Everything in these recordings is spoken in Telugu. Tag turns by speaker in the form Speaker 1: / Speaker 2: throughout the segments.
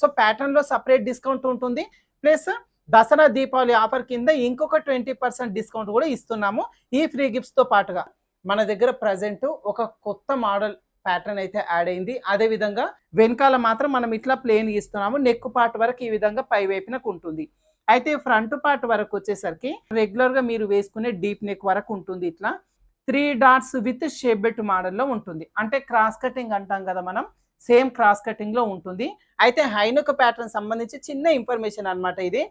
Speaker 1: సో ప్యాటర్న్లో సపరేట్ డిస్కౌంట్ ఉంటుంది. ప్లస్ దసరా దీపావళి ఆఫర్ కింద ఇంకొక ట్వంటీ పర్సెంట్ డిస్కౌంట్ కూడా ఇస్తున్నాము. ఈ ఫ్రీ గిఫ్ట్స్తో పాటుగా మన దగ్గర ప్రజెంట్ ఒక కొత్త మోడల్ ప్యాటర్న్ అయితే యాడ్ అయింది. అదే విధంగా వెనకాల మాత్రం మనం ఇట్లా ప్లేన్ ఇస్తున్నాము. నెక్ పార్ట్ వరకు ఈ విధంగా పై వైపునకు ఉంటుంది అయితే ఫ్రంట్ పార్ట్ వరకు వచ్చేసరికి రెగ్యులర్గా మీరు వేసుకునే డీప్ నెక్ వరకు ఉంటుంది ఇట్లా. Three dots with shape belt మోడల్లో ఉంటుంది. అంటే క్రాస్ కటింగ్ అంటాం కదా మనం. సేమ్ క్రాస్ కటింగ్లో ఉంటుంది. అయితే హైనొక ప్యాటర్న్ సంబంధించి చిన్న ఇన్ఫర్మేషన్ అన్నమాట ఇది.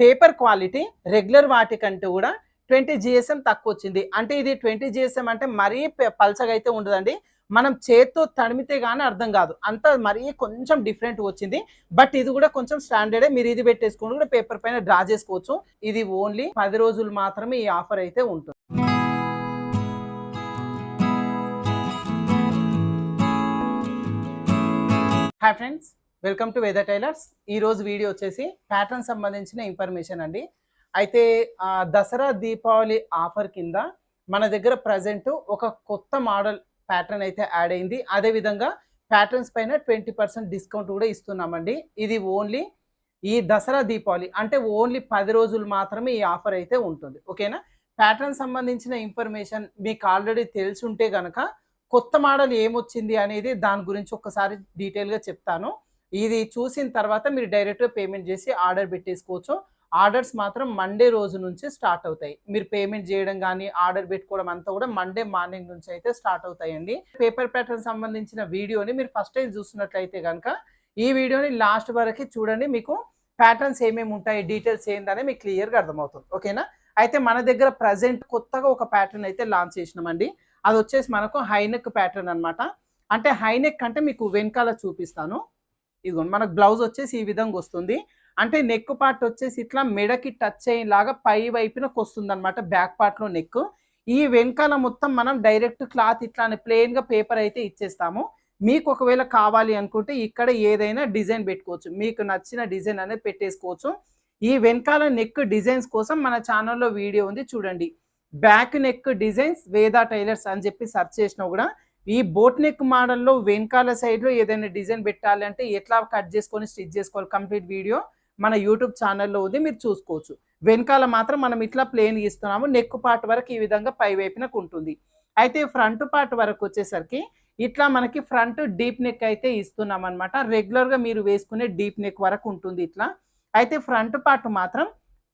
Speaker 1: పేపర్ క్వాలిటీ రెగ్యులర్ వాటికంటే కూడా ట్వంటీ జిఎస్ఎం తక్కువ వచ్చింది అంటే ఇది ట్వంటీ జిఎస్ఎం అంటే మరీ పల్చగా అయితే ఉండదండి. మనం చేత్తో తడిమితే కానీ అర్థం కాదు. అంత మరీ కొంచెం డిఫరెంట్ వచ్చింది. బట్ ఇది కూడా కొంచెం స్టాండర్డే. మీరు ఇది పెట్టేసుకుని కూడా పేపర్ పైన డ్రా చేసుకోవచ్చు. ఇది ఓన్లీ పది రోజులు మాత్రమే ఈ ఆఫర్ అయితే ఉంటుంది. Hi friends welcome to Veda tailors ఈరోజు వీడియో వచ్చేసి ప్యాటర్న్ సంబంధించిన ఇన్ఫర్మేషన్ అండి. అయితే దసరా దీపావళి ఆఫర్ కింద మన దగ్గర ప్రజెంట్ ఒక కొత్త మోడల్ ప్యాటర్న్ అయితే యాడ్ అయింది. అదే విధంగా ప్యాటర్న్స్ పైన ట్వంటీ పర్సెంట్ డిస్కౌంట్ కూడా ఇస్తున్నామండి. ఇది ఓన్లీ ఈ దసరా దీపావళి అంటే ఓన్లీ పది రోజులు మాత్రమే ఈ ఆఫర్ అయితే ఉంటుంది. ఓకేనా ప్యాటర్న్ సంబంధించిన ఇన్ఫర్మేషన్ మీకు ఆల్రెడీ తెలిసి ఉంటే కనుక కొత్త మోడల్ ఏమొచ్చింది అనేది దాని గురించి ఒక్కసారి డీటెయిల్గా చెప్తాను. ఇది చూసిన తర్వాత మీరు డైరెక్ట్గా పేమెంట్ చేసి ఆర్డర్ పెట్టేసుకోవచ్చు. ఆర్డర్స్ మాత్రం మండే రోజు నుంచి స్టార్ట్ అవుతాయి. మీరు పేమెంట్ చేయడం కానీ ఆర్డర్ పెట్టుకోవడం అంతా కూడా మండే మార్నింగ్ నుంచి అయితే స్టార్ట్ అవుతాయండి. పేపర్ ప్యాటర్న్ సంబంధించిన వీడియోని మీరు ఫస్ట్ టైం చూస్తున్నట్లయితే కనుక ఈ వీడియోని లాస్ట్ వరకు చూడండి. మీకు ప్యాటర్న్స్ ఏమేమి ఉంటాయి డీటెయిల్స్ ఏంటనే మీకు క్లియర్గా అర్థమవుతుంది. ఓకేనా? అయితే మన దగ్గర ప్రజెంట్ కొత్తగా ఒక ప్యాటర్న్ అయితే లాంచ్ చేసినామండి. అది వచ్చేసి మనకు హైనెక్ ప్యాటర్న్ అన్నమాట. అంటే హైనెక్ అంటే మీకు వెనకాల చూపిస్తాను. ఇదిగో మనకు బ్లౌజ్ వచ్చేసి ఈ విధంగా వస్తుంది. అంటే నెక్ పార్ట్ వచ్చేసి ఇట్లా మెడకి టచ్ అయ్యేలాగా పై వైపునకు వస్తుంది అనమాట బ్యాక్ పార్ట్లో నెక్ ఈ వెనకాల మొత్తం మనం డైరెక్ట్ క్లాత్ ఇట్లా ప్లెయిన్గా పేపర్ అయితే ఇచ్చేస్తాము. మీకు ఒకవేళ కావాలి అనుకుంటే ఇక్కడ ఏదైనా డిజైన్ పెట్టుకోవచ్చు. మీకు నచ్చిన డిజైన్ అనేది పెట్టేసుకోవచ్చు. ఈ వెనకాల నెక్ డిజైన్స్ కోసం మన ఛానల్లో వీడియో ఉంది చూడండి. Back neck designs Veda tailors అని చెప్పి సెర్చ్ చేసినా కూడా ఈ బోట్ నెక్ మోడల్లో వెనకాల సైడ్లో ఏదైనా డిజైన్ పెట్టాలి అంటే ఎట్లా కట్ చేసుకొని స్టిచ్ చేసుకోవాలి కంప్లీట్ వీడియో మన యూట్యూబ్ ఛానల్లో ఉంది మీరు చూసుకోవచ్చు. వెనకాల మాత్రం మనం ఇట్లా ప్లేన్ ఇస్తున్నాము నెక్ పార్ట్ వరకు ఈ విధంగా పై వైపునకు ఉంటుంది అయితే ఫ్రంట్ పార్ట్ వరకు వచ్చేసరికి ఇట్లా మనకి ఫ్రంట్ డీప్ నెక్ అయితే ఇస్తున్నాం అనమాట రెగ్యులర్గా మీరు వేసుకునే డీప్ నెక్ వరకు ఉంటుంది ఇట్లా. అయితే ఫ్రంట్ పార్ట్ మాత్రం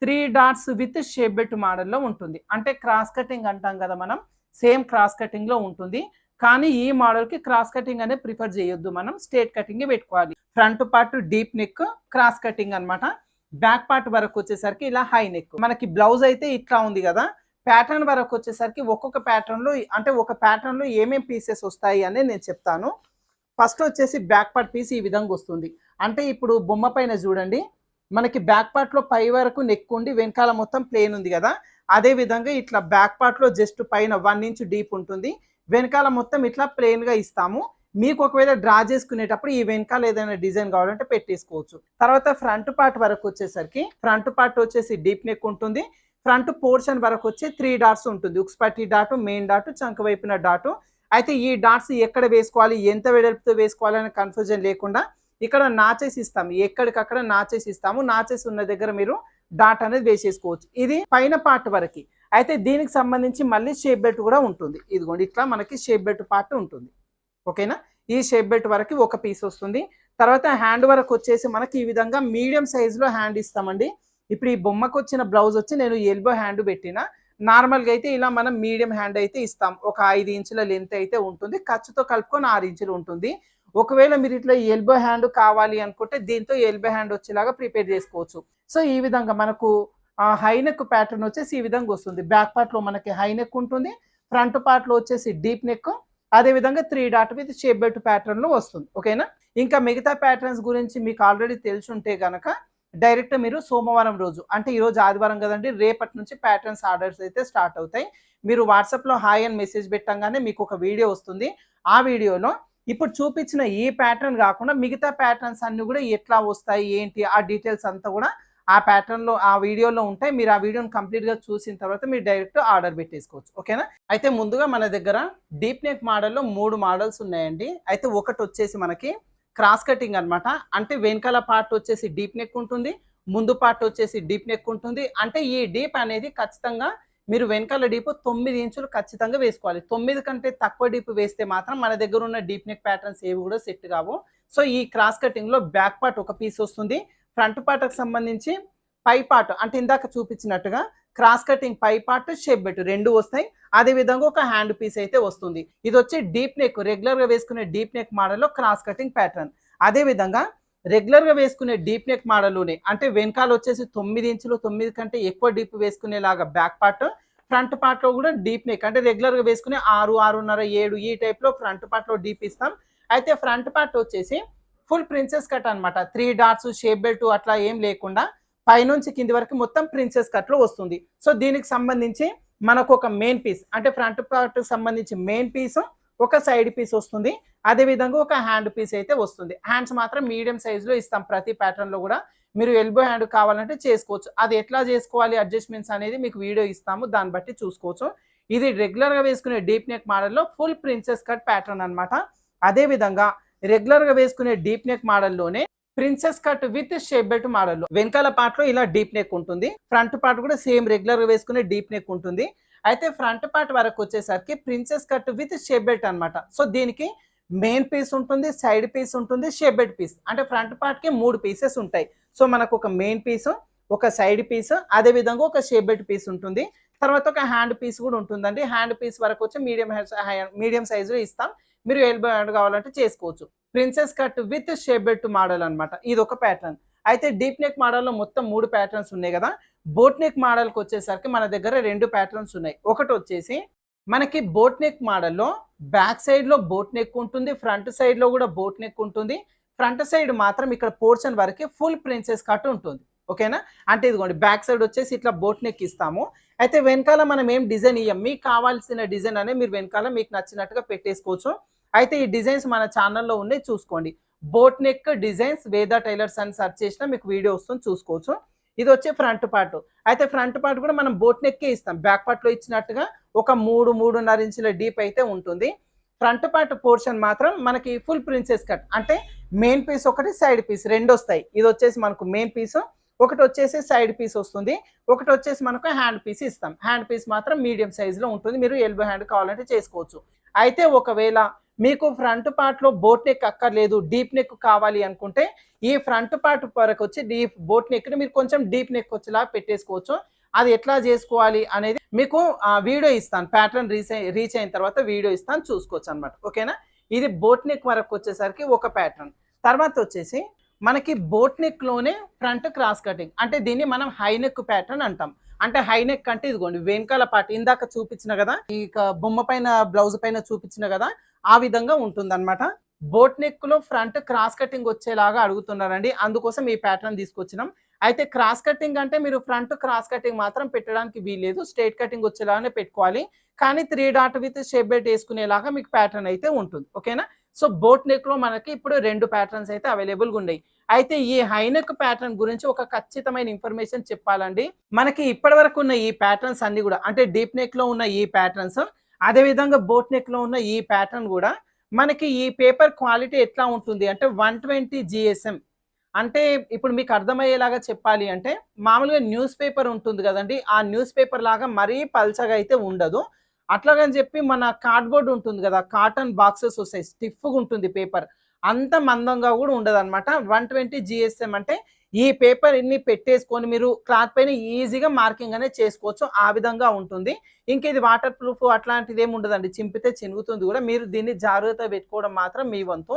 Speaker 1: three dots with shape belt మోడల్లో ఉంటుంది. అంటే క్రాస్ కటింగ్ అంటాం కదా మనం సేమ్ క్రాస్ కటింగ్లో ఉంటుంది. కానీ ఈ మోడల్కి క్రాస్ కటింగ్ అనేది ప్రిఫర్ చేయొద్దు మనం స్ట్రేట్ కటింగ్ పెట్టుకోవాలి. Front part deep neck cross cutting అన్నమాట. బ్యాక్ పార్ట్ వరకు వచ్చేసరికి ఇలా హై నెక్. మనకి బ్లౌజ్ అయితే ఇట్లా ఉంది కదా ప్యాటర్న్ వరకు వచ్చేసరికి ఒక్కొక్క ప్యాటర్న్లో అంటే ఒక ప్యాటర్న్లో లో పీసెస్ వస్తాయి అనే నేను చెప్తాను. ఫస్ట్ వచ్చేసి బ్యాక్ పార్ట్ పీస్ ఈ విధంగా వస్తుంది. అంటే ఇప్పుడు బొమ్మ పైన చూడండి. మనకి బ్యాక్ పార్ట్లో పై వరకు నెక్ ఉండి వెనకాల మొత్తం ప్లేన్ ఉంది కదా? అదే విధంగా ఇట్లా బ్యాక్ పార్ట్లో జస్ట్ పైన వన్ ఇంచ్ డీప్ ఉంటుంది. వెనకాల మొత్తం ఇట్లా ప్లెయిన్గా ఇస్తాము. మీకు ఒకవేళ డ్రా చేసుకునేటప్పుడు ఈ వెనకాల ఏదైనా డిజైన్ కావాలంటే పెట్టేసుకోవచ్చు. తర్వాత ఫ్రంట్ పార్ట్ వరకు వచ్చేసరికి ఫ్రంట్ పార్ట్ వచ్చేసి డీప్ నెక్ ఉంటుంది. ఫ్రంట్ పోర్షన్ వరకు వచ్చి త్రీ డాట్స్ ఉంటుంది. ఉక్స్పట్టి డాటు మెయిన్ డాటు చంక వైపున డాటు అయితే ఈ డాట్స్ ఎక్కడ వేసుకోవాలి ఎంత వెడల్పుతో వేసుకోవాలి అనే కన్ఫ్యూజన్ లేకుండా ఇక్కడ నాచేసి ఇస్తాము. ఎక్కడికక్కడ నాచేసి ఇస్తాము. నాచేసి ఉన్న దగ్గర మీరు డాట్ అనేది వేసేసుకోవచ్చు ఇది పైన పార్ట్ వరకు. అయితే దీనికి సంబంధించి మళ్ళీ షేప్ బెల్ట్ కూడా ఉంటుంది. ఇదిగోండి ఇట్లా మనకి షేప్ బెల్ట్ పార్ట్ ఉంటుంది. ఓకేనా? ఈ షేప్ బెల్ట్ వరకు ఒక పీస్ వస్తుంది. తర్వాత హ్యాండ్ వరకు వచ్చేసి మనకి ఈ విధంగా మీడియం సైజులో హ్యాండ్ ఇస్తామండి. ఇప్పుడు ఈ బొమ్మకు వచ్చిన బ్లౌజ్ వచ్చి నేను ఎల్బో హ్యాండ్ పెట్టిన నార్మల్గా అయితే ఇలా మనం మీడియం హ్యాండ్ అయితే ఇస్తాం. ఒక ఐదు ఇంచుల లెంత్ అయితే ఉంటుంది. ఖర్చుతో కలుపుకొని ఆరు ఇంచులు ఉంటుంది. ఒకవేళ మీరు ఇట్లా ఎల్బో హ్యాండ్ కావాలి అనుకుంటే దీంతో ఎల్బో హ్యాండ్ వచ్చేలాగా ప్రిపేర్ చేసుకోవచ్చు. సో ఈ విధంగా మనకు హైనెక్ ప్యాటర్న్ వచ్చేసి ఈ విధంగా వస్తుంది. బ్యాక్ పార్ట్లో మనకి హైనెక్ ఉంటుంది. ఫ్రంట్ పార్ట్లో వచ్చేసి డీప్ నెక్ అదే విధంగా three dot with shape belt ప్యాటర్న్లో వస్తుంది. ఓకేనా ఇంకా మిగతా ప్యాటర్న్స్ గురించి మీకు ఆల్రెడీ తెలిసి ఉంటే కనుక డైరెక్ట్ మీరు సోమవారం రోజు అంటే ఈరోజు ఆదివారం కదండి రేపటి నుంచి ప్యాటర్న్స్ ఆర్డర్స్ అయితే స్టార్ట్ అవుతాయి. మీరు వాట్సాప్లో హాయ్ అని మెసేజ్ పెట్టంగానే మీకు ఒక వీడియో వస్తుంది. ఆ వీడియోలో ఇప్పుడు చూపించిన ఈ ప్యాటర్న్ కాకుండా మిగతా ప్యాటర్న్స్ అన్ని కూడా ఎట్లా వస్తాయి ఏంటి ఆ డీటెయిల్స్ అంతా కూడా ఆ ప్యాటర్న్లో ఆ వీడియోలో ఉంటాయి. మీరు ఆ వీడియోని కంప్లీట్గా చూసిన తర్వాత మీరు డైరెక్ట్ ఆర్డర్ పెట్టేసుకోవచ్చు. ఓకేనా అయితే ముందుగా మన దగ్గర డీప్ నెక్ మోడల్లో మూడు మోడల్స్ ఉన్నాయండి. అయితే ఒకటి వచ్చేసి మనకి క్రాస్ కటింగ్ అన్నమాట. అంటే వెనకాల పార్ట్ వచ్చేసి డీప్ నెక్ ఉంటుంది ముందు పార్ట్ వచ్చేసి డీప్ నెక్ ఉంటుంది. అంటే ఈ డీప్ అనేది ఖచ్చితంగా మీరు వెనకాల డీప్ తొమ్మిది ఇంచులు ఖచ్చితంగా వేసుకోవాలి. తొమ్మిది కంటే తక్కువ డీప్ వేస్తే మాత్రం మన దగ్గర ఉన్న డీప్ నెక్ ప్యాటర్న్స్ ఏవి కూడా సెట్ కావు. సో ఈ క్రాస్ కటింగ్లో బ్యాక్ పార్ట్ ఒక పీస్ వస్తుంది. ఫ్రంట్ పార్ట్కి సంబంధించి పై పార్ట్ అంటే ఇందాక చూపించినట్టుగా క్రాస్ కటింగ్ పై పార్ట్ షేప్ బెట్ రెండు వస్తాయి. అదే విధంగా ఒక హ్యాండ్ పీస్ అయితే వస్తుంది. ఇది వచ్చి డీప్ నెక్ రెగ్యులర్గా వేసుకునే డీప్ నెక్ మోడల్లో క్రాస్ కటింగ్ ప్యాటర్న్ అదే విధంగా రెగ్యులర్గా వేసుకునే డీప్ నెక్ మోడల్లోనే అంటే వెనకాల వచ్చేసి తొమ్మిది ఇంచులు తొమ్మిది కంటే ఎక్కువ డీప్ వేసుకునేలాగా బ్యాక్ పార్ట్ ఫ్రంట్ పార్ట్లో కూడా డీప్ నెక్ అంటే రెగ్యులర్గా వేసుకునే ఆరు ఆరున్నర ఏడు ఈ టైప్లో ఫ్రంట్ పార్ట్లో డీప్ ఇస్తాం. అయితే ఫ్రంట్ పార్ట్ వచ్చేసి ఫుల్ ప్రిన్సెస్ కట్ అనమాట త్రీ డాట్స్ షేప్ బెల్ట్ అట్లా ఏం లేకుండా పైనుంచి కింది వరకు మొత్తం ప్రిన్సెస్ కట్లో వస్తుంది. సో దీనికి సంబంధించి మనకు ఒక మెయిన్ పీస్ అంటే ఫ్రంట్ పార్ట్కి సంబంధించి మెయిన్ పీస్ ఒక సైడ్ పీస్ వస్తుంది అదే విధంగా ఒక హ్యాండ్ పీస్ అయితే వస్తుంది. హ్యాండ్స్ మాత్రం మీడియం సైజ్లో ఇస్తాం ప్రతి ప్యాటర్న్లో కూడా. మీరు ఎల్బో హ్యాండ్ కావాలంటే చేసుకోవచ్చు. అది ఎట్లా చేసుకోవాలి అడ్జస్ట్మెంట్స్ అనేది మీకు వీడియో ఇస్తాము. దాన్ని బట్టి చూసుకోవచ్చు. ఇది రెగ్యులర్గా వేసుకునే డీప్ నెక్ మోడల్లో ఫుల్ ప్రిన్సెస్ కట్ ప్యాటర్న్ అన్నమాట. అదే విధంగా రెగ్యులర్గా వేసుకునే deep neck మోడల్లోనే princess cut with shape belt మోడల్లో వెనకాల పార్ట్లో ఇలా డీప్ నెక్ ఉంటుంది. ఫ్రంట్ పార్ట్ కూడా సేమ్ రెగ్యులర్గా వేసుకునే డీప్ నెక్ ఉంటుంది. అయితే ఫ్రంట్ పార్ట్ వరకు వచ్చేసరికి ప్రిన్సెస్ కట్ విత్ షేబెట్ అనమాట సో దీనికి మెయిన్ పీస్ ఉంటుంది సైడ్ పీస్ ఉంటుంది షేప్ పీస్. అంటే ఫ్రంట్ పార్ట్కి మూడు పీసెస్ ఉంటాయి. సో మనకు ఒక మెయిన్ పీస్ ఒక సైడ్ పీస్ అదే విధంగా ఒక షేబెట్ పీస్ ఉంటుంది. తర్వాత ఒక హ్యాండ్ పీస్ కూడా ఉంటుందండి. హ్యాండ్ పీస్ వరకు వచ్చి మీడియం మీడియం సైజులో ఇస్తాం. మీరు ఎల్బో హ్యాండ్ కావాలంటే చేసుకోవచ్చు. Princess cut with shape belt model అనమాట ఇది ఒక ప్యాటర్న్. అయితే డీప్ నెక్ మోడల్లో మొత్తం మూడు ప్యాటర్న్స్ ఉన్నాయి కదా. బోట్ నెక్ మోడల్కి వచ్చేసరికి మన దగ్గర రెండు ప్యాటర్న్స్ ఉన్నాయి. ఒకటి వచ్చేసి మనకి బోట్ నెక్ మోడల్లో బ్యాక్ సైడ్లో బోట్ నెక్ ఉంటుంది ఫ్రంట్ సైడ్లో కూడా బోట్ నెక్ ఉంటుంది. ఫ్రంట్ సైడ్ మాత్రం ఇక్కడ పోర్షన్ వరకు ఫుల్ ప్రిన్సెస్ కట్ ఉంటుంది. ఓకేనా? అంటే ఇదిగోండి బ్యాక్ సైడ్ వచ్చేసి ఇట్లా బోట్ నెక్ ఇస్తాము. అయితే వెనకాల మనం ఏం డిజైన్ ఇయ్యం? మీకు కావాల్సిన డిజైన్ అనేది మీరు వెనకాల మీకు నచ్చినట్టుగా పెట్టేసుకోవచ్చు. అయితే ఈ డిజైన్స్ మన ఛానల్లో ఉన్నాయి చూసుకోండి. Boat neck designs Veda tailors అని సెర్చ్ చేసినా మీకు వీడియో వస్తుంది చూసుకోవచ్చు. ఇది వచ్చే ఫ్రంట్ పార్ట్. అయితే ఫ్రంట్ పార్ట్ కూడా మనం బోట్ నెక్కే ఇస్తాం. బ్యాక్ పార్ట్లో ఇచ్చినట్టుగా ఒక మూడు మూడున్నర ఇంచుల డీప్ అయితే ఉంటుంది. ఫ్రంట్ పార్ట్ పోర్షన్ మాత్రం మనకి ఫుల్ ప్రిన్సెస్ కట్. అంటే మెయిన్ పీస్ ఒకటి సైడ్ పీస్ రెండు వస్తాయి. ఇది వచ్చేసి మనకు మెయిన్ పీసు ఒకటి వచ్చేసి సైడ్ పీస్ వస్తుంది. ఒకటి వచ్చేసి మనకు హ్యాండ్ పీస్ ఇస్తాం. హ్యాండ్ పీస్ మాత్రం మీడియం సైజులో ఉంటుంది. మీరు ఎల్బో హ్యాండ్ కావాలంటే చేసుకోవచ్చు. అయితే ఒకవేళ మీకు ఫ్రంట్ పార్ట్లో బోట్ నెక్ అక్కర్లేదు డీప్ నెక్ కావాలి అనుకుంటే ఈ ఫ్రంట్ పార్ట్ వరకు వచ్చి డీప్ బోట్ నెక్ని మీరు కొంచెం డీప్ నెక్ వచ్చేలా పెట్టేసుకోవచ్చు. అది ఎట్లా చేసుకోవాలి అనేది మీకు వీడియో ఇస్తాను. ప్యాటర్న్ రీచ్ రీచ్ అయిన తర్వాత వీడియో ఇస్తాను చూసుకోవచ్చు అనమాట ఓకేనా? ఇది బోట్ నెక్ వరకు వచ్చేసరికి ఒక ప్యాటర్న్ తర్వాత వచ్చేసి మనకి బోట్ నెక్లోనే ఫ్రంట్ క్రాస్ కటింగ్ అంటే దీన్ని మనం హై నెక్ ప్యాటర్న్ అంటాం. అంటే హై నెక్ అంటే ఇదిగోండి వెనకాల పార్ట్ ఇందాక చూపించిన కదా ఈ బొమ్మ పైన బ్లౌజ్ పైన చూపించిన కదా ఆ విధంగా ఉంటుంది అనమాట బోట్ నెక్లో ఫ్రంట్ క్రాస్ కటింగ్ వచ్చేలాగా అడుగుతున్నారండి. అందుకోసం ఈ ప్యాటర్న్ తీసుకొచ్చినాం. అయితే క్రాస్ కటింగ్ అంటే మీరు ఫ్రంట్ క్రాస్ కటింగ్ మాత్రం పెట్టడానికి వీల్లేదు. స్ట్రేట్ కటింగ్ వచ్చేలాగానే పెట్టుకోవాలి. కానీ three dot with shape belt వేసుకునేలాగా మీకు ప్యాటర్న్ అయితే ఉంటుంది. ఓకేనా సో బోట్ నెక్లో మనకి ఇప్పుడు రెండు ప్యాటర్న్స్ అయితే అవైలబుల్గా ఉన్నాయి. అయితే ఈ హైనెక్ ప్యాటర్న్ గురించి ఒక ఖచ్చితమైన ఇన్ఫర్మేషన్ చెప్పాలండి. మనకి ఇప్పటి వరకు ఉన్న ఈ ప్యాటర్న్స్ అన్ని కూడా అంటే డీప్ నెక్లో ఉన్న ఈ ప్యాటర్న్స్ అదే విధంగా బోట్ నెక్లో ఉన్న ఈ ప్యాటర్న్ కూడా మనకి ఈ పేపర్ క్వాలిటీ ఎట్లా ఉంటుంది అంటే వన్ ట్వంటీ జిఎస్ఎం అంటే ఇప్పుడు మీకు అర్థమయ్యేలాగా చెప్పాలి అంటే మామూలుగా న్యూస్ పేపర్ ఉంటుంది కదండి. ఆ న్యూస్ పేపర్ లాగా మరీ పల్చగా అయితే ఉండదు. అట్లాగని చెప్పి మన కార్డ్బోర్డ్ ఉంటుంది కదా కాటన్ బాక్సెస్ వస్తాయి స్టిఫ్గా ఉంటుంది పేపర్ అంత మందంగా కూడా ఉండదు అనమాట వన్ ట్వంటీ జిఎస్ఎం అంటే ఈ పేపర్ ఇన్ని పెట్టేసుకొని మీరు క్లాత్ పైన ఈజీగా మార్కింగ్ అనేది చేసుకోవచ్చు. ఆ విధంగా ఉంటుంది. ఇంకా ఇది వాటర్ ప్రూఫ్ అట్లాంటిది ఏమి ఉండదండి. చింపితే చినుగుతుంది కూడా. మీరు దీన్ని జాగ్రత్త పెట్టుకోవడం మాత్రం మీ వంతు.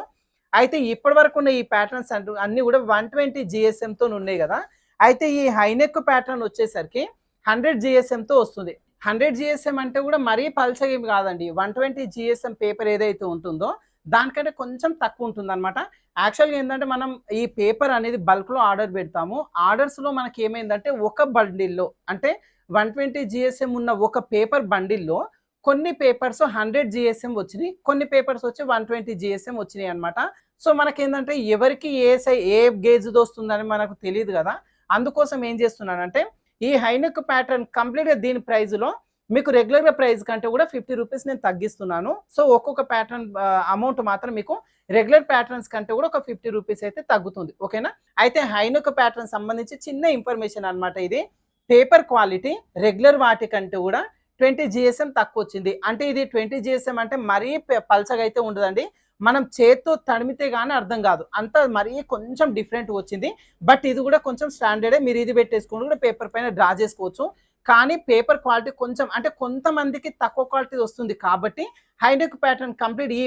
Speaker 1: అయితే ఇప్పటి వరకు ఉన్న ఈ ప్యాటర్న్స్ అంటూ కూడా వన్ ట్వంటీ జిఎస్ఎంతో ఉన్నాయి కదా. అయితే ఈ హైనెక్ ప్యాటర్న్ వచ్చేసరికి హండ్రెడ్ జిఎస్ఎంతో వస్తుంది. హండ్రెడ్ జిఎస్ఎం అంటే కూడా మరీ పల్చగా కాదండి. వన్ ట్వంటీ జిఎస్ఎం పేపర్ ఏదైతే ఉంటుందో దానికంటే కొంచెం తక్కువ ఉంటుంది అనమాట యాక్చువల్గా ఏంటంటే మనం ఈ పేపర్ అనేది బల్క్లో ఆర్డర్ పెడతాము. ఆర్డర్స్లో మనకి ఏమైందంటే ఒక బండిల్లో అంటే వన్ ట్వంటీ జిఎస్ఎం ఉన్న ఒక పేపర్ బండిల్లో కొన్ని పేపర్స్ హండ్రెడ్ జిఎస్ఎం వచ్చినాయి. కొన్ని పేపర్స్ వచ్చి వన్ ట్వంటీ జిఎస్ఎం వచ్చినాయి అనమాట సో మనకేంటంటే ఎవరికి ఏ సై ఏ గేజ్ దోస్తుందని మనకు తెలియదు కదా. అందుకోసం ఏం చేస్తున్నానంటే ఈ హైనెక్ ప్యాటర్న్ కంప్లీట్గా దీని ప్రైజ్లో మీకు రెగ్యులర్గా ప్రైస్ కంటే కూడా ఫిఫ్టీ రూపీస్ నేను తగ్గిస్తున్నాను. సో ఒక్కొక్క ప్యాటర్న్ అమౌంట్ మాత్రం మీకు రెగ్యులర్ ప్యాటర్న్స్ కంటే కూడా ఒక ఫిఫ్టీ రూపీస్ అయితే తగ్గుతుంది. ఓకేనా? అయితే హైనొక ప్యాటర్న్ సంబంధించి చిన్న ఇన్ఫర్మేషన్ అన్నమాట ఇది. పేపర్ క్వాలిటీ రెగ్యులర్ వాటి కంటే కూడా ట్వంటీ జిఎస్ఎం తక్కువ వచ్చింది. అంటే ఇది ట్వంటీ జిఎస్ఎం అంటే మరీ పల్చగా అయితే ఉండదండి. మనం చేత్తో తడిమితే కానీ అర్థం కాదు. అంత మరీ కొంచెం డిఫరెంట్ వచ్చింది. బట్ ఇది కూడా కొంచెం స్టాండర్డే మీరు ఇది పెట్టేసుకుని కూడా పేపర్ పైన డ్రా చేసుకోవచ్చు. కానీ పేపర్ క్వాలిటీ కొంచెం అంటే కొంతమందికి తక్కువ క్వాలిటీ వస్తుంది కాబట్టి హైనెక్ ప్యాటర్న్ కంప్లీట్ ఈ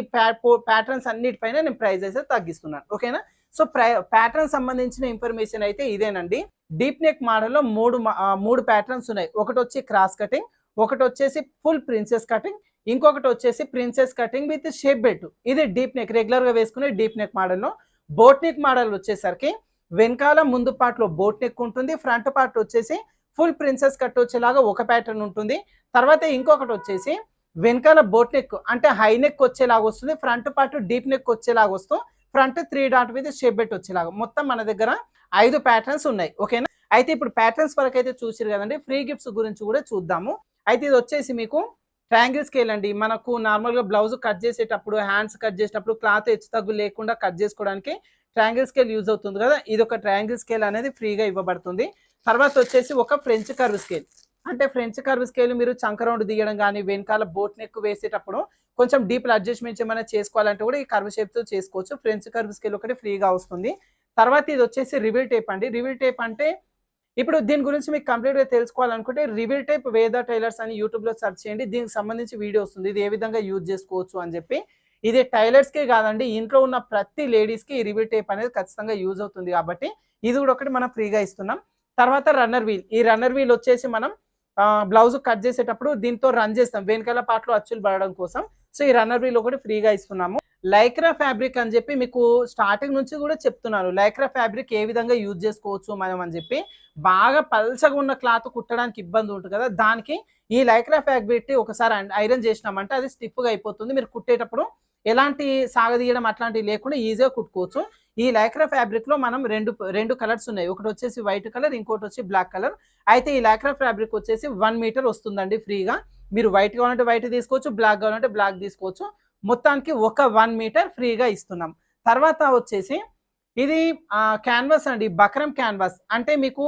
Speaker 1: ప్యాటర్న్స్ అన్నిటిపైన నేను ప్రైజ్ అయితే తగ్గిస్తున్నాను. ఓకేనా సో ప్రై ప్యాటర్న్ సంబంధించిన ఇన్ఫర్మేషన్ అయితే ఇదేనండి. డీప్ నెక్ మోడల్లో మూడు మూడు ప్యాటర్న్స్ ఉన్నాయి. ఒకటి వచ్చి క్రాస్ కటింగ్ ఒకటి వచ్చేసి ఫుల్ ప్రిన్సెస్ కటింగ్ ఇంకొకటి వచ్చేసి princess cutting with shape belt. ఇది డీప్ నెక్ రెగ్యులర్గా వేసుకునే డీప్ నెక్ మోడల్లో బోట్ నెక్ మోడల్ వచ్చేసరికి వెనకాల ముందు పార్ట్లో బోట్ నెక్ ఉంటుంది ఫ్రంట్ పార్ట్ వచ్చేసి ఫుల్ ప్రిన్సెస్ కట్ వచ్చేలాగా ఒక ప్యాటర్న్ ఉంటుంది. తర్వాత ఇంకొకటి వచ్చేసి వెనకాల బోట్ నెక్ అంటే హై నెక్ వచ్చేలాగా వస్తుంది ఫ్రంట్ పార్ట్ డీప్ నెక్ వచ్చేలాగా వస్తూ ఫ్రంట్ త్రీ డాట్ మీద షేప్ బెట్ వచ్చేలాగా. మొత్తం మన దగ్గర ఐదు ప్యాటర్న్స్ ఉన్నాయి. ఓకేనా అయితే ఇప్పుడు ప్యాటర్న్స్ వరకు అయితే చూసారు కదండి ఫ్రీ గిఫ్ట్స్ గురించి కూడా చూద్దాము. అయితే ఇది వచ్చేసి మీకు ట్రయాంగిల్ స్కేల్ అండి. మనకు నార్మల్గా బ్లౌజ్ కట్ చేసేటప్పుడు హ్యాండ్స్ కట్ చేసేటప్పుడు క్లాత్ హెచ్చు తగ్గు లేకుండా కట్ చేసుకోవడానికి ట్రయాంగిల్ స్కేల్ యూజ్ అవుతుంది కదా. ఇది ఒక ట్రయాంగిల్ స్కేల్ అనేది ఫ్రీగా ఇవ్వబడుతుంది. తర్వాత వచ్చేసి ఒక ఫ్రెంచ్ కర్వ్ స్కేల్. అంటే ఫ్రెంచ్ కర్వ్ స్కేల్ మీరు చంకరౌండ్ తీయడం కానీ వెనకాల బోట్ నెక్ వేసేటప్పుడు కొంచెం డీప్ అడ్జస్ట్మెంట్స్ ఏమైనా చేసుకోవాలంటే కూడా ఈ కర్వ్ షేప్తో చేసుకోవచ్చు. ఫ్రెంచ్ కర్వ్ స్కేల్ ఒకటి ఫ్రీగా వస్తుంది. తర్వాత ఇది వచ్చేసి రివిల్ టేప్ అండి. రివిల్ టేప్ అంటే ఇప్పుడు దీని గురించి మీకు కంప్లీట్గా తెలుసుకోవాలనుకుంటే రివీల్ టైప్ వేద టైలర్స్ అని యూట్యూబ్లో సెర్చ్ చేయండి. దీనికి సంబంధించి వీడియో వస్తుంది. ఇది ఏ విధంగా యూజ్ చేసుకోవచ్చు అని చెప్పి. ఇది టైలర్స్కే కాదండి ఇంట్లో ఉన్న ప్రతి లేడీస్కి ఈ రివిల్ టైప్ అనేది ఖచ్చితంగా యూజ్ అవుతుంది కాబట్టి ఇది కూడా ఒకటి మనం ఫ్రీగా ఇస్తున్నాం. తర్వాత రన్నర్ వీల్ ఈ రన్నర్ వీల్ వచ్చేసి మనం బ్లౌజ్ కట్ చేసేటప్పుడు దీంతో రన్ చేస్తాం. వెనకాల పాటలో అచ్చులు పడడం కోసం. సో ఈ రన్నర్ వీల్ ఒకటి ఫ్రీగా ఇస్తున్నాము. లైక్రా ఫ్యాబ్రిక్ అని చెప్పి మీకు స్టార్టింగ్ నుంచి కూడా చెప్తున్నాను లైక్రా ఫ్యాబ్రిక్ ఏ విధంగా యూజ్ చేసుకోవచ్చు మనం అని చెప్పి బాగా పల్చగా ఉన్న క్లాత్ కుట్టడానికి ఇబ్బంది ఉంటుంది కదా దానికి ఈ లైక్రా ఫ్యాబ్రిక్ ఒకసారి ఐరన్ చేసినామంటే అది స్టిఫ్గా అయిపోతుంది. మీరు కుట్టేటప్పుడు ఎలాంటి సాగదీయడం అట్లాంటివి లేకుండా ఈజీగా కుట్టుకోవచ్చు. ఈ లైక్రా ఫ్యాబ్రిక్లో మనం రెండు రెండు కలర్స్ ఉన్నాయి. ఒకటి వచ్చేసి వైట్ కలర్ ఇంకోటి వచ్చి బ్లాక్ కలర్. అయితే ఈ లైక్రా ఫ్యాబ్రిక్ వచ్చేసి వన్ మీటర్ వస్తుందండి ఫ్రీగా. మీరు వైట్ కావాలంటే వైట్ తీసుకోవచ్చు బ్లాక్ కావాలంటే బ్లాక్ తీసుకోవచ్చు. మొత్తానికి ఒక వన్ మీటర్ ఫ్రీగా ఇస్తున్నాం. తర్వాత వచ్చేసి ఇది క్యాన్వాస్ అండి బకరం క్యాన్వాస్ అంటే మీకు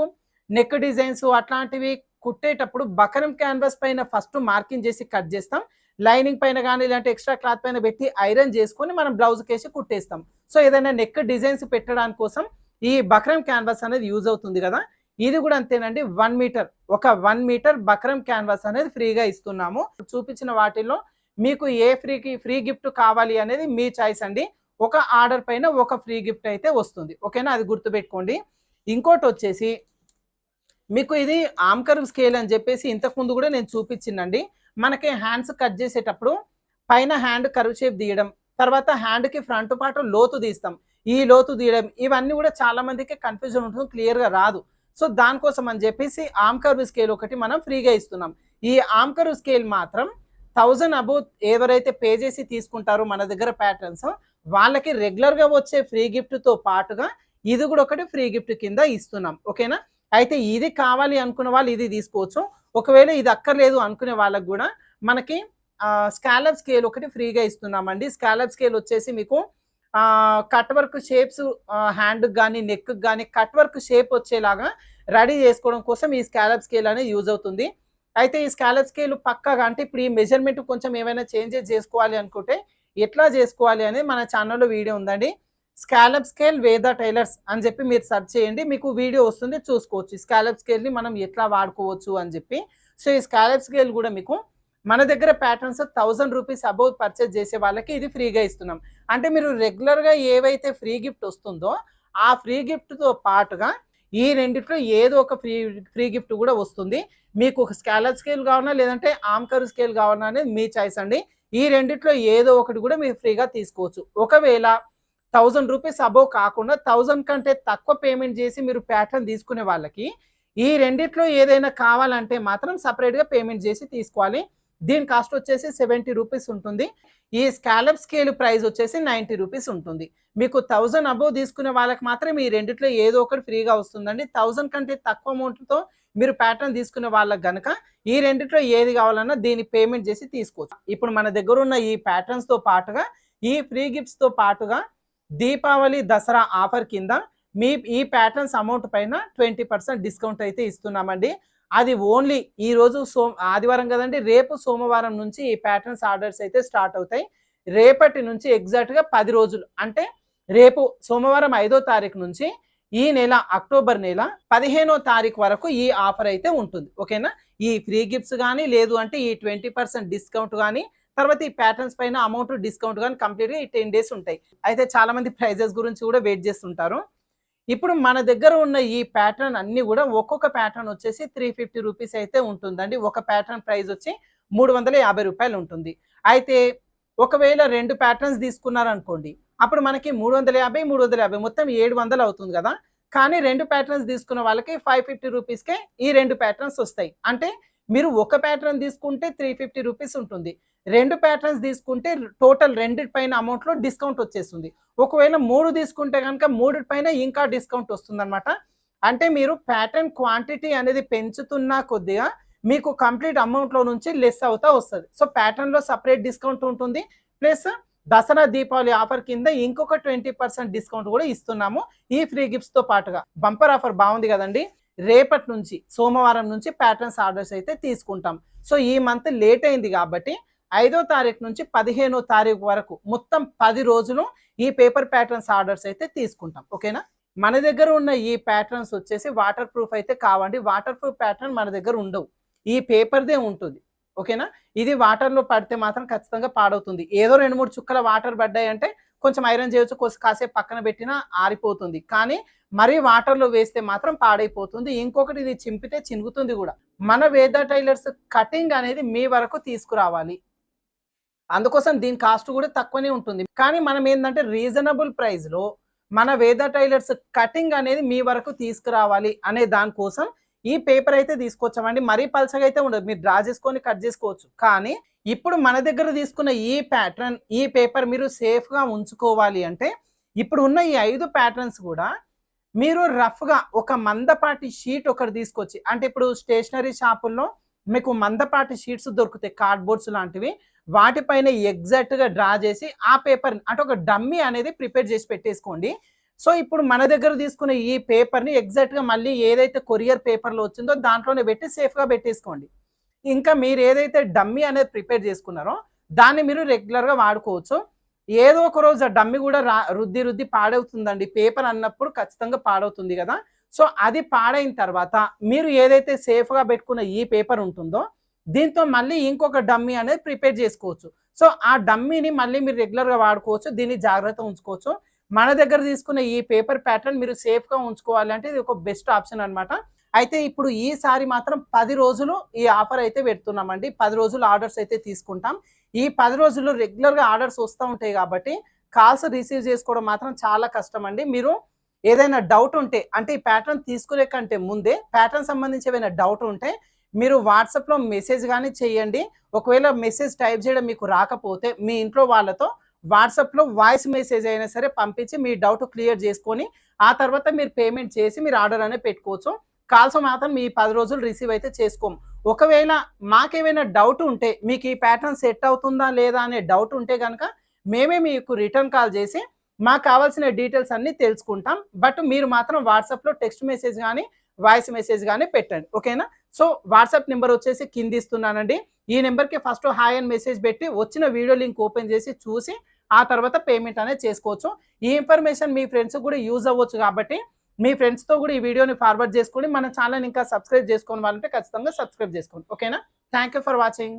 Speaker 1: నెక్ డిజైన్స్ అట్లాంటివి కుట్టేటప్పుడు బకరం క్యాన్వాస్ పైన ఫస్ట్ మార్కింగ్ చేసి కట్ చేస్తాం. లైనింగ్ పైన కానీ ఇలాంటి ఎక్స్ట్రా క్లాత్ పైన పెట్టి ఐరన్ చేసుకొని మనం బ్లౌజ్ కేసి కుట్టేస్తాం. సో ఏదైనా నెక్ డిజైన్స్ పెట్టడానికి కోసం ఈ బక్రం క్యాన్వాస్ అనేది యూజ్ అవుతుంది కదా. ఇది కూడా అంతేనండి వన్ మీటర్ ఒక వన్ మీటర్ బక్రం క్యాన్వాస్ అనేది ఫ్రీగా ఇస్తున్నాము. చూపించిన వాటిల్లో మీకు ఏ ఫ్రీకి ఫ్రీ గిఫ్ట్ కావాలి అనేది మీ చాయిస్ అండి. ఒక ఆర్డర్ పైన ఒక ఫ్రీ గిఫ్ట్ అయితే వస్తుంది. ఓకేనా? అది గుర్తుపెట్టుకోండి. ఇంకోటి వచ్చేసి మీకు ఇది ఆమ్కర్ స్కేల్ అని చెప్పేసి ఇంతకుముందు కూడా నేను చూపించిందండి. మనకి హ్యాండ్స్ కట్ చేసేటప్పుడు పైన హ్యాండ్ కర్వ్ షేప్ తీయడం తర్వాత హ్యాండ్కి ఫ్రంట్ పాటు లోతు తీస్తాం. ఈ లోతు తీయడం ఇవన్నీ కూడా చాలా మందికి కన్ఫ్యూజన్ ఉంటుంది క్లియర్గా రాదు. సో దానికోసం అని చెప్పేసి ఆమ్కర్వ్ స్కేల్ ఒకటి మనం ఫ్రీగా ఇస్తున్నాం. ఈ ఆమ్కర్వ్ స్కేల్ మాత్రం థౌజండ్ అబౌవ్ ఎవరైతే పే చేసి తీసుకుంటారో మన దగ్గర ప్యాటర్న్స్ వాళ్ళకి రెగ్యులర్గా వచ్చే ఫ్రీ గిఫ్ట్తో పాటుగా ఇది కూడా ఒకటి ఫ్రీ గిఫ్ట్ కింద ఇస్తున్నాం. ఓకేనా? అయితే ఇది కావాలి అనుకున్న వాళ్ళు ఇది తీసుకోవచ్చు. ఒకవేళ ఇది అక్కర్లేదు అనుకునే వాళ్ళకి కూడా మనకి స్కాలప్ స్కేల్ ఒకటి ఫ్రీగా ఇస్తున్నామండి. స్కాలప్ స్కేల్ వచ్చేసి మీకు కట్ వర్క్ షేప్స్ హ్యాండ్ కానీ నెక్ కానీ కట్ వర్క్ షేప్ వచ్చేలాగా రెడీ చేసుకోవడం కోసం ఈ స్కాలప్ స్కేల్ అనేది యూజ్ అవుతుంది. అయితే ఈ స్కాలప్ స్కేల్ పక్కగా అంటే ఇప్పుడు ఈ మెజర్మెంట్ కొంచెం ఏమైనా చేంజెస్ చేసుకోవాలి అనుకుంటే ఎట్లా చేసుకోవాలి అనేది మన ఛానల్లో వీడియో ఉందండి. స్కాలప్ స్కేల్ వేదా టైలర్స్ అని చెప్పి మీరు సెర్చ్ చేయండి. మీకు వీడియో వస్తుంది చూసుకోవచ్చు. స్కాలప్ స్కేల్ని మనం ఎట్లా వాడుకోవచ్చు అని చెప్పి. సో ఈ స్కాలప్ స్కేల్ కూడా మీకు మన దగ్గర patterns thousand rupees above purchase చేసే వాళ్ళకి ఇది ఫ్రీగా ఇస్తున్నాం. అంటే మీరు రెగ్యులర్గా ఏవైతే ఫ్రీ గిఫ్ట్ వస్తుందో ఆ ఫ్రీ గిఫ్ట్తో పాటుగా ఈ రెండిట్లో ఏదో ఒక ఫ్రీ ఫ్రీ గిఫ్ట్ కూడా వస్తుంది. మీకు ఒక స్కాలర్ స్కేల్ కావాలన్నా లేదంటే ఆమ్కర్ స్కేల్ కావాలన్నా అనేది మీ చాయిస్ అండి. ఈ రెండిట్లో ఏదో ఒకటి కూడా మీరు ఫ్రీగా తీసుకోవచ్చు. ఒకవేళ థౌజండ్ రూపీస్ అబోవ్ కాకుండా థౌజండ్ కంటే తక్కువ పేమెంట్ చేసి మీరు ప్యాటర్న్ తీసుకునే వాళ్ళకి ఈ రెండిట్లో ఏదైనా కావాలంటే మాత్రం సపరేట్గా పేమెంట్ చేసి తీసుకోవాలి. దీని కాస్ట్ వచ్చేసి సెవెంటీ రూపీస్ ఉంటుంది. ఈ స్కాలప్ స్కేల్ ప్రైస్ వచ్చేసి నైంటీ రూపీస్ ఉంటుంది. మీకు థౌజండ్ అబోవ్ తీసుకునే వాళ్ళకి మాత్రం ఈ రెండిట్లో ఏదో ఒకటి ఫ్రీగా వస్తుందండి. థౌజండ్ కంటే తక్కువ అమౌంట్తో మీరు ప్యాటర్న్ తీసుకునే వాళ్ళకి గనక ఈ రెండిట్లో ఏది కావాలన్నా దీన్ని పేమెంట్ చేసి తీసుకోవచ్చు. ఇప్పుడు మన దగ్గర ఉన్న ఈ ప్యాటర్న్స్తో పాటుగా ఈ ఫ్రీ గిఫ్ట్స్తో పాటుగా దీపావళి దసరా ఆఫర్ కింద మీ ఈ ప్యాటర్న్స్ అమౌంట్ పైన ట్వంటీ పర్సెంట్ డిస్కౌంట్ అయితే ఇస్తున్నామండి. అది ఓన్లీ ఈ రోజు సో ఆదివారం కదండి రేపు సోమవారం నుంచి ఈ ప్యాటర్న్స్ ఆర్డర్స్ అయితే స్టార్ట్ అవుతాయి. రేపటి నుంచి ఎగ్జాక్ట్గా పది రోజులు అంటే రేపు సోమవారం ఐదో తారీఖు నుంచి ఈ నెల అక్టోబర్ నెల పదిహేనో తారీఖు వరకు ఈ ఆఫర్ అయితే ఉంటుంది. ఓకేనా? ఈ ఫ్రీ గిఫ్ట్స్ కానీ లేదు అంటే ఈ ట్వంటీ పర్సెంట్ డిస్కౌంట్ కానీ తర్వాత ఈ ప్యాటర్న్స్ పైన అమౌంట్ డిస్కౌంట్ కానీ కంప్లీట్గా ఈ టెన్ డేస్ ఉంటాయి. అయితే చాలామంది ప్రైజెస్ గురించి కూడా వెయిట్ చేస్తుంటారు. ఇప్పుడు మన దగ్గర ఉన్న ఈ ప్యాటర్న్ అన్ని కూడా ఒక్కొక్క ప్యాటర్న్ వచ్చేసి త్రీ ఫిఫ్టీ రూపీస్ అయితే ఉంటుందండి. ఒక ప్యాటర్న్ ప్రైస్ వచ్చి మూడు వందల యాభై రూపాయలు ఉంటుంది. అయితే ఒకవేళ రెండు ప్యాటర్న్స్ తీసుకున్నారనుకోండి అప్పుడు మనకి మూడు వందల యాభై మూడు వందల యాభై మొత్తం ఏడు వందలు అవుతుంది కదా. కానీ రెండు ప్యాటర్న్స్ తీసుకున్న వాళ్ళకి ఫైవ్ ఫిఫ్టీ రూపీస్కే ఈ రెండు ప్యాటర్న్స్ వస్తాయి. అంటే మీరు ఒక ప్యాటర్న్ తీసుకుంటే త్రీ ఫిఫ్టీ రూపీస్ ఉంటుంది. రెండు ప్యాటర్న్స్ తీసుకుంటే టోటల్ రెండిటి పైన అమౌంట్లో డిస్కౌంట్ వచ్చేస్తుంది. ఒకవేళ మూడు తీసుకుంటే కనుక మూడు పైన ఇంకా డిస్కౌంట్ వస్తుంది అంటే మీరు ప్యాటర్న్ క్వాంటిటీ అనేది పెంచుతున్నా కొద్దిగా మీకు కంప్లీట్ అమౌంట్లో నుంచి లెస్ అవుతా వస్తుంది. సో ప్యాటర్న్లో సపరేట్ డిస్కౌంట్ ఉంటుంది. ప్లస్ దసరా దీపావళి ఆఫర్ కింద ఇంకొక ట్వంటీ పర్సెంట్ డిస్కౌంట్ కూడా ఇస్తున్నాము. ఈ ఫ్రీ గిఫ్ట్స్తో పాటుగా. బంపర్ ఆఫర్ బాగుంది కదండి. రేపటి నుంచి సోమవారం నుంచి ప్యాటర్న్స్ ఆర్డర్స్ అయితే తీసుకుంటాం. సో ఈ మంత్ లేట్ అయింది కాబట్టి ఐదో తారీఖు నుంచి పదిహేనో తారీఖు వరకు మొత్తం పది రోజులు ఈ పేపర్ ప్యాటర్న్స్ ఆర్డర్స్ అయితే తీసుకుంటాం. ఓకేనా? మన దగ్గర ఉన్న ఈ ప్యాటర్న్స్ వచ్చేసి వాటర్ ప్రూఫ్ అయితే కావండి. వాటర్ ప్రూఫ్ ప్యాటర్న్ మన దగ్గర ఉండవు. ఈ పేపర్దే ఉంటుంది. ఓకేనా? ఇది వాటర్లో పడితే మాత్రం ఖచ్చితంగా పాడవుతుంది. ఏదో రెండు మూడు చుక్కల వాటర్ పడ్డాయి అంటే కొంచెం ఐరన్ చేయొచ్చు కొద్ది కాసేపు పక్కన పెట్టినా ఆరిపోతుంది. కానీ మరీ వాటర్లో వేస్తే మాత్రం పాడైపోతుంది. ఇంకొకటి ఇది చింపితే చినుగుతుంది కూడా. మన వేద టైలర్స్ కటింగ్ అనేది మీ వరకు తీసుకురావాలి. అందుకోసం దీని కాస్ట్ కూడా తక్కువనే ఉంటుంది. కానీ మనం ఏంటంటే రీజనబుల్ ప్రైస్లో మన వేద టైలర్స్ కటింగ్ అనేది మీ వరకు తీసుకురావాలి అనే దానికోసం ఈ పేపర్ అయితే తీసుకొచ్చామండి. మరీ పలచగా అయితే ఉండదు. మీరు డ్రా చేసుకొని కట్ చేసుకోవచ్చు. కానీ ఇప్పుడు మన దగ్గర తీసుకున్న ఈ ప్యాటర్న్ ఈ పేపర్ మీరు సేఫ్గా ఉంచుకోవాలి అంటే ఇప్పుడు ఉన్న ఈ ఐదు ప్యాటర్న్స్ కూడా మీరు రఫ్గా ఒక మందపాటి షీట్ ఒకటి తీసుకొచ్చి అంటే ఇప్పుడు స్టేషనరీ షాపుల్లో మీకు మందపాటి షీట్స్ దొరుకుతాయి. కార్డ్బోర్డ్స్ లాంటివి. వాటిపైన ఎగ్జాక్ట్గా డ్రా చేసి ఆ పేపర్ అంటే ఒక డమ్మీ అనేది ప్రిపేర్ చేసి పెట్టేసుకోండి. సో ఇప్పుడు మన దగ్గర తీసుకున్న ఈ పేపర్ని ఎగ్జాక్ట్గా మళ్ళీ ఏదైతే కొరియర్ పేపర్లో వచ్చిందో దాంట్లోనే పెట్టి సేఫ్గా పెట్టేసుకోండి. ఇంకా మీరు ఏదైతే డమ్మీ అనేది ప్రిపేర్ చేసుకున్నారో దాన్ని మీరు రెగ్యులర్గా వాడుకోవచ్చు. ఏదో ఒక రోజు ఆ డమ్మి కూడా రా రుద్ది రుద్ది పాడవుతుందండి. పేపర్ అన్నప్పుడు ఖచ్చితంగా పాడవుతుంది కదా. సో అది పాడైన తర్వాత మీరు ఏదైతే సేఫ్గా పెట్టుకున్న ఈ పేపర్ ఉంటుందో దీంతో మళ్ళీ ఇంకొక డమ్మీ అనేది ప్రిపేర్ చేసుకోవచ్చు. సో ఆ డమ్మీని మళ్ళీ మీరు రెగ్యులర్గా వాడుకోవచ్చు దీన్ని జాగ్రత్త ఉంచుకోవచ్చు. మన దగ్గర తీసుకున్న ఈ పేపర్ ప్యాటర్న్ మీరు సేఫ్గా ఉంచుకోవాలంటే ఇది ఒక బెస్ట్ ఆప్షన్ అనమాట అయితే ఇప్పుడు ఈసారి మాత్రం పది రోజులు ఈ ఆఫర్ అయితే పెడుతున్నామండి. పది రోజులు ఆర్డర్స్ అయితే తీసుకుంటాం. ఈ పది రోజుల్లో రెగ్యులర్గా ఆర్డర్స్ వస్తూ ఉంటాయి కాబట్టి కాల్స్ రిసీవ్ చేసుకోవడం మాత్రం చాలా కష్టం అండి. మీరు ఏదైనా డౌట్ ఉంటే అంటే ఈ ప్యాటర్న్ తీసుకునే కంటే ముందే ప్యాటర్న్ సంబంధించి ఏమైనా డౌట్ ఉంటే మీరు వాట్సాప్లో మెసేజ్ కానీ చేయండి. ఒకవేళ మెసేజ్ టైప్ చేయడం మీకు రాకపోతే మీ ఇంట్లో వాళ్ళతో వాట్సాప్లో వాయిస్ మెసేజ్ అయినా సరే పంపించి మీ డౌట్ క్లియర్ చేసుకొని ఆ తర్వాత మీరు పేమెంట్ చేసి మీరు ఆర్డర్ అనేది పెట్టుకోవచ్చు. కాల్స్ మాత్రం మీ పది రోజులు రిసీవ్ అయితే చేసుకోము ఒకవేళ మాకేమైనా డౌట్ ఉంటే మీకు ఈ ప్యాటర్న్ సెట్ అవుతుందా లేదా అనే డౌట్ ఉంటే కనుక మేమే మీకు రిటర్న్ కాల్ చేసి మాకు కావాల్సిన డీటెయిల్స్ అన్నీ తెలుసుకుంటాం. బట్ మీరు మాత్రం వాట్సాప్లో టెక్స్ట్ మెసేజ్ కానీ వాయిస్ మెసేజ్ కానీ పెట్టండి. ఓకేనా సో వాట్సాప్ నెంబర్ వచ్చేసి కింద ఇస్తున్నానండి ఈ నెంబర్కి ఫస్ట్ హాయ్ అని మెసేజ్ పెట్టి వచ్చిన వీడియో లింక్ ఓపెన్ చేసి చూసి ఆ తర్వాత పేమెంట్ అనేది చేసుకోవచ్చు. ఈ ఇన్ఫర్మేషన్ మీ ఫ్రెండ్స్ కూడా యూజ్ అవ్వచ్చు కాబట్టి మీ ఫ్రెండ్స్తో కూడా ఈ వీడియోని ఫార్వర్డ్ చేసుకొని మన ఛానల్ ఇంకా సబ్స్క్రైబ్ చేసుకోవాలంటే వాళ్ళంటే ఖచ్చితంగా సబ్స్క్రైబ్ చేసుకోండి. ఓకేనా? Thank you for watching.